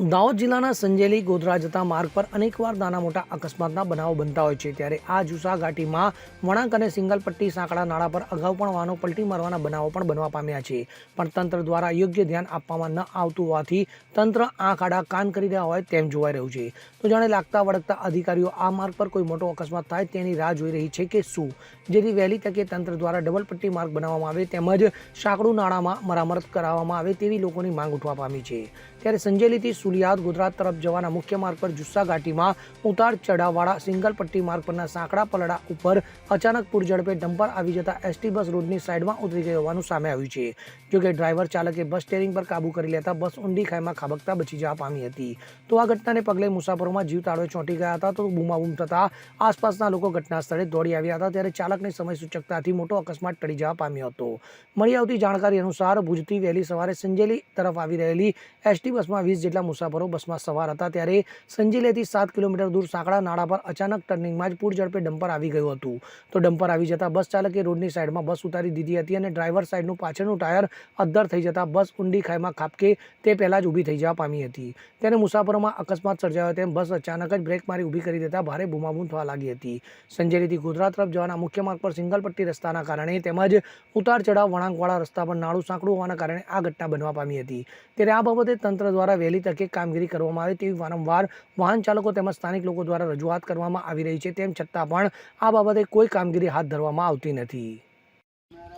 દાહોદ જિલ્લાના સંજેલી ગોધરા જતા માર્ગ પર અનેકવાર નાના મોટા અકસ્માતના બનાવો બનતા હોય છે, ત્યારે આ જુસા ઘાટીમાં વળાંક અને સિંગલ પટ્ટી સાંકડા નાળા પર અગાઉ પણ વાહનો પલટી મારવાના બનાવો પણ બનવા પામ્યા છે. પણ તંત્ર દ્વારા યોગ્ય ધ્યાન આપવામાં ન આવતું હોવાથી તંત્ર આંખ આડા કાન કરી રહ્યા હોય તેમ જોવાઈ રહ્યું છે. તો જાણે લાગતા વળગતા અધિકારીઓ આ માર્ગ પર કોઈ મોટો અકસ્માત થાય તેની રાહ જોઈ રહી છે કે શું? જેથી વહેલી તકે તંત્ર દ્વારા ડબલ પટ્ટી માર્ગ બનાવવામાં આવે તેમજ સાંકડું નાળામાં મરામત કરાવવામાં આવે તેવી લોકોની માંગ ઉઠવા પામી છે. ત્યારે સંજેલીથી સુલિયાદ ગુજરાત તરફ જવાના મુખ્ય માર્ગ પર જુસ્સા ઘાટીમાં ઉતાર ચઢાવવાળા સિંગલ પટ્ટી માર્ગ પરના સાંકડા પલડા ઉપર અચાનક પૂરઝડપે ડમ્પર આવી જતા એસટી બસ રોડની સાઈડમાં ઉતરી ગઈ હોવાનું સામે આવ્યું છે. જોકે ડ્રાઈવર ચાલકે બસ સ્ટેરિંગ પર કાબુ કરી લેતા બસ ઊંડી ખાઈમાં ખાબકતા બચી જવા પામી હતી. તો આ ઘટનાને પગલે મુસાફરોમાં જીવ તાળવે ચોંટી ગયા હતા તો બૂમાબૂમ થતા આસપાસના લોકો ઘટના સ્થળે દોડી આવ્યા હતા ત્યારે ચાલકની સમય સૂચકતાથી મોટો અકસ્માત ટળી જવા પામ્યો હતો. મળી આવતી જાણકારી અનુસાર ભુજથી વહેલી સવારે સંજેલી તરફ આવી રહેલી એસટી બસમાં વીસ જેટલા મુસાફરો બસમાં સવાર હતા ત્યારે સંજીલેથી સાત કિલોમીટર દૂર સાંકડા નાળા પર અચાનક ટર્નિંગમાં જ પૂર ઝડપે ડમ્પર આવી ગયું હતું. તો ડમ્પર આવી જતા બસ ચાલકે રોડની સાઈડમાં બસ ઉતારી દીધી હતી અને ડ્રાઈવર સાઈડનું પાછળનું ટાયર અદ્ધર થઈ જતા બસ ઊંડી ખાઈમાં ખાબકે તે પહેલાં જ ઊભી થઈ જવા પામી હતી. ત્યારે મુસાફરોમાં અકસ્માત સર્જાયો તેમ બસ અચાનક જ બ્રેક મારી ઊભી કરી દેતા ભારે બૂમાબૂમ થવા લાગી હતી. સંજેલીથી ગુજરાત તરફ જવાના મુખ્ય માર્ગ પર સિંગલ પટ્ટી રસ્તાના કારણે તેમજ ઉતાર ચઢાવ વળાંકવાળા રસ્તા પર નાળું સાંકડું હોવાના કારણે આ ઘટના બનવા પામી હતી. ત્યારે આ બાબતે તંત્ર દ્વારા વહેલી તકે કામગીરી કરવામાં આવે તેવી વારંવાર વાહન ચાલકો તેમજ સ્થાનિક લોકો દ્વારા રજૂઆત કરવામાં આવી રહી છે તેમ છતાં પણ આ બાબતે કોઈ કામગીરી હાથ ધરવામાં આવતી નથી.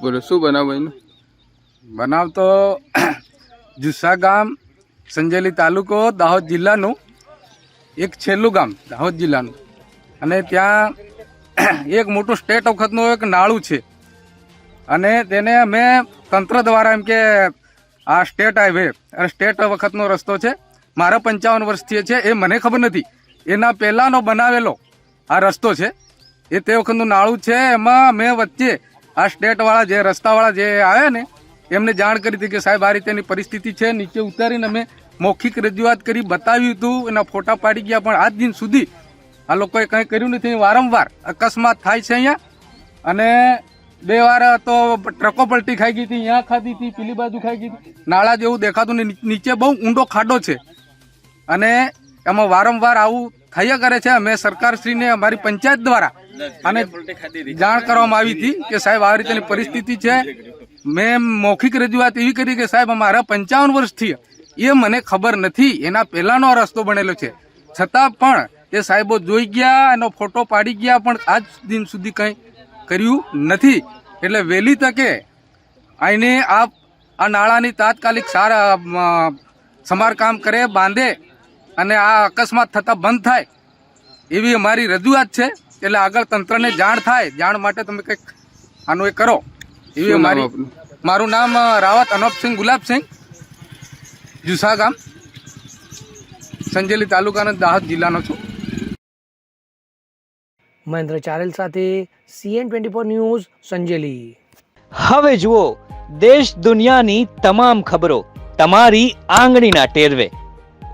બોલો શું બનાવ બનાવ તો જુસ્સા ગામ સંજેલી તાલુકો દાહોદ જિલ્લાનું. એક છેલ્લું ગામ દાહોદ જિલ્લાનું. અને ત્યાં એક મોટું સ્ટેટ વખતનું એક નાળું છે. અને તેને અમે તંત્ર દ્વારા એમ કે આ સ્ટેટ હાઈવે અને સ્ટેટ વખતનો રસ્તો છે. મારા પંચાવન વર્ષથી છે, એ મને ખબર નથી. એના પહેલાંનો બનાવેલો આ રસ્તો છે. એ તે વખતનું નાળું છે, એમાં મેં વચ્ચે આ સ્ટેટવાળા જે રસ્તાવાળા જે આવ્યા ને, એમને જાણ કરી હતી કે સાહેબ આ રીતેની પરિસ્થિતિ છે. નીચે ઉતારીને અમે મૌખિક રજૂઆત કરી બતાવ્યું હતું. એના ફોટા પાડી ગયા, પણ આજ દિન સુધી આ લોકોએ કંઈ કર્યું નથી. વારંવાર અકસ્માત થાય છે અહીંયા. અને બે વાર તો ટ્રકો પલટી ખાઈ ગઈ હતી, અહીંયા ખાધી હતી, પેલી બાજુ ખાઈ ગઈ હતી. નાળા જેવું દેખાતું ને નીચે બહુ ઊંડો ખાડો છે. અને એમાં વારંવાર આવું થયા કરે છે. અમે સરકારશ્રીને, અમારી પંચાયત દ્વારા અને જાણ કરવામાં આવી હતી કે સાહેબ આવી રીતેની પરિસ્થિતિ છે. મેં મૌખિક રજૂઆત એવી કરી કે સાહેબ, અમારા પંચાવન વર્ષથી એ મને ખબર નથી. એના પહેલાનો રસ્તો બનેલો છે. છતાં પણ એ સાહેબો જોઈ ગયા, એનો ફોટો પાડી ગયા, પણ આજ દિન સુધી કંઈ કર્યું નથી. એટલે વહેલી તકે આઈને આ આ નાળાની તાત્કાલિક સારા સમારકામ કરે, બાંધે અને આ અકસ્માત થતા બંધ થાય એવી અમારી રજૂઆત છે. એટલે આગળ તંત્રને જાણ થાય જાણ માટે તમે કંઈક આનું એ કરો. એવી અમારી મારું નામ રાવત અનોપસિંહ ગુલાબસિંહ જુસા ગામ સંજેલી તાલુકાના દાહોદ જિલ્લાનો છું. મહેન્દ્ર ચારેલ સાથે CN twenty four news Sanjeli. હવે જુઓ દેશ દુનિયાની તમામ ખબરો તમારી આંગળીના ટેરવે.